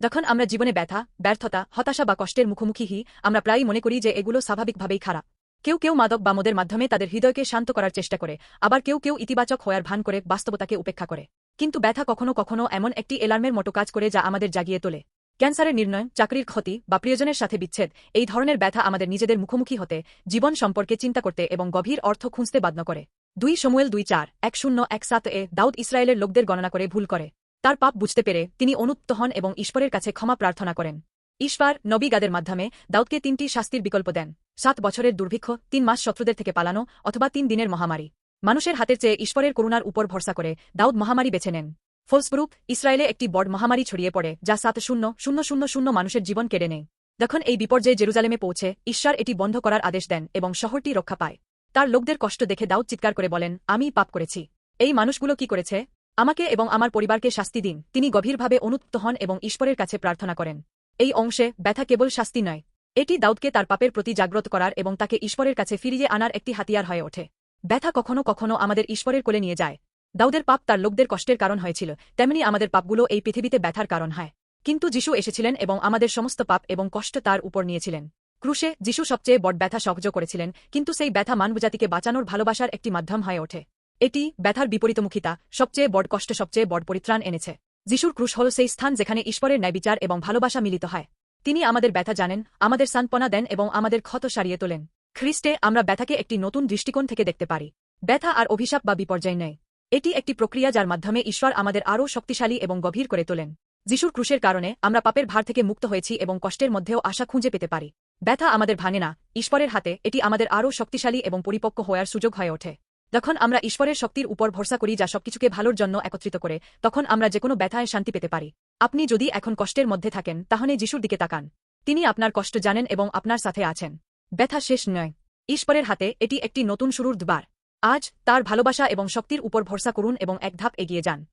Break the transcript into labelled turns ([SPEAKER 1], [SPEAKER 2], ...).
[SPEAKER 1] যখন আমরা জীবনে ব্যথা, ব্যর্থতা, হতাশা বা কষ্টের মুখোমুখি আমরা প্রায়ই মনে করি যে এগুলো স্বাভাবিকভাবেই খারাপ। কেউ কেউ মাদক বা মদের মাধ্যমে তাদের হৃদয়কে শান্ত করার চেষ্টা করে, আবার কেউ কেউ ইতিবাচক হওয়ার ভান করে, বাস্তবতাকে উপেক্ষা করে। কিন্তু ব্যথা কখনো কখনো এমন একটি এলার্মের মতো কাজ করে যা আমাদের জাগিয়ে তোলে। ক্যান্সারের নির্ণয়, চাকরির ক্ষতি বা প্রিয়জনের সাথে বিচ্ছেদ, এই ধরনের ব্যথা আমাদের নিজেদের মুখোমুখি হতে, জীবন সম্পর্কে চিন্তা করতে এবং গভীর অর্থ খুঁজতে বাধ্য করে। দুই সমুয়েল দুই চার, এক শূন্য, এক সাত এ দাউদ ইসরায়েলের লোকদের গণনা করে ভুল করে। তার পাপ বুঝতে পেরে তিনি অনুত্ত হন এবং ঈশ্বরের কাছে ক্ষমা প্রার্থনা করেন। ঈশ্বর নবী গাদের মাধ্যমে দাউদকে তিনটি শাস্তির বিকল্প দেন। সাত বছরের দুর্ভিক্ষ, তিন মাস শত্রুদের থেকে পালানো অথবা তিন দিনের মহামারী। মানুষের হাতের চেয়ে ঈশ্বরের করুণার উপর ভরসা করে দাউদ মহামারী বেছে নেন। ফলস্বরূপ, ইসরায়েলে একটি বড় মহামারী ছড়িয়ে পড়ে, যা সাত শূন্য শূন্য শূন্য শূন্য মানুষের জীবন কেড়ে নেয়। যখন এই বিপর্যয়ে জেরুজালেমে পৌঁছে, ঈশ্বর এটি বন্ধ করার আদেশ দেন এবং শহরটি রক্ষা পায়। তার লোকদের কষ্ট দেখে দাউদ চিৎকার করে বলেন, আমি পাপ করেছি। এই মানুষগুলো কি করেছে? আমাকে এবং আমার পরিবারকে শাস্তি দিন। তিনি গভীরভাবে অনুত্ত হন এবং ঈশ্বরের কাছে প্রার্থনা করেন। এই অংশে ব্যথা কেবল শাস্তি নয়। এটি দাউদকে তার পাপের প্রতি জাগ্রত করার এবং তাকে ঈশ্বরের কাছে ফিরিয়ে আনার একটি হাতিয়ার হয়ে ওঠে। ব্যথা কখনো কখনো আমাদের ঈশ্বরের কোলে নিয়ে যায়। দাউদের পাপ তার লোকদের কষ্টের কারণ হয়েছিল। তেমনি আমাদের পাপগুলো এই পৃথিবীতে ব্যথার কারণ হয়। কিন্তু যিশু এসেছিলেন এবং আমাদের সমস্ত পাপ এবং কষ্ট তার উপর নিয়েছিলেন। ক্রুশে যিশু সবচেয়ে বড় ব্যথা সহ্য করেছিলেন, কিন্তু সেই ব্যথা মানবজাতিকে বাঁচানোর ভালোবাসার একটি মাধ্যম হয়ে ওঠে। এটি ব্যথার বিপরীতমুখিতা, সবচেয়ে বড় কষ্ট সবচেয়ে বড় পরিত্রাণ এনেছে। যিশুর ক্রুশ হল সেই স্থান যেখানে ঈশ্বরের ন্যায়বিচার এবং ভালোবাসা মিলিত হয়। তিনি আমাদের ব্যথা জানেন, আমাদের সান্ত্বনা দেন এবং আমাদের ক্ষত সারিয়ে তোলেন। খ্রিস্টে আমরা ব্যথাকে একটি নতুন দৃষ্টিকোণ থেকে দেখতে পারি। ব্যথা আর অভিশাপ বা বিপর্যয় নেয় এটি একটি প্রক্রিয়া যার মাধ্যমে ঈশ্বর আমাদের আরও শক্তিশালী এবং গভীর করে তোলেন। যিশুর ক্রুশের কারণে আমরা পাপের ভার থেকে মুক্ত হয়েছি এবং কষ্টের মধ্যেও আশা খুঁজে পেতে পারি। ব্যথা আমাদের ভাঙে না, ঈশ্বরের হাতে এটি আমাদের আরও শক্তিশালী এবং পরিপক্ক হওয়ার সুযোগ হয়ে ওঠে। যখন আমরা ঈশ্বরের শক্তির উপর ভরসা করি যা সবকিছুকে ভালোর জন্য একত্রিত করে, তখন আমরা যে কোনো ব্যথায় শান্তি পেতে পারি। আপনি যদি এখন কষ্টের মধ্যে থাকেন, তাহলে যিশুর দিকে তাকান। তিনি আপনার কষ্ট জানেন এবং আপনার সাথে আছেন। ব্যথা শেষ নয়। ঈশ্বরের হাতে এটি একটি নতুন শুরুর দ্বার। আজ তার ভালোবাসা এবং শক্তির উপর ভরসা করুন এবং এক ধাপ এগিয়ে যান।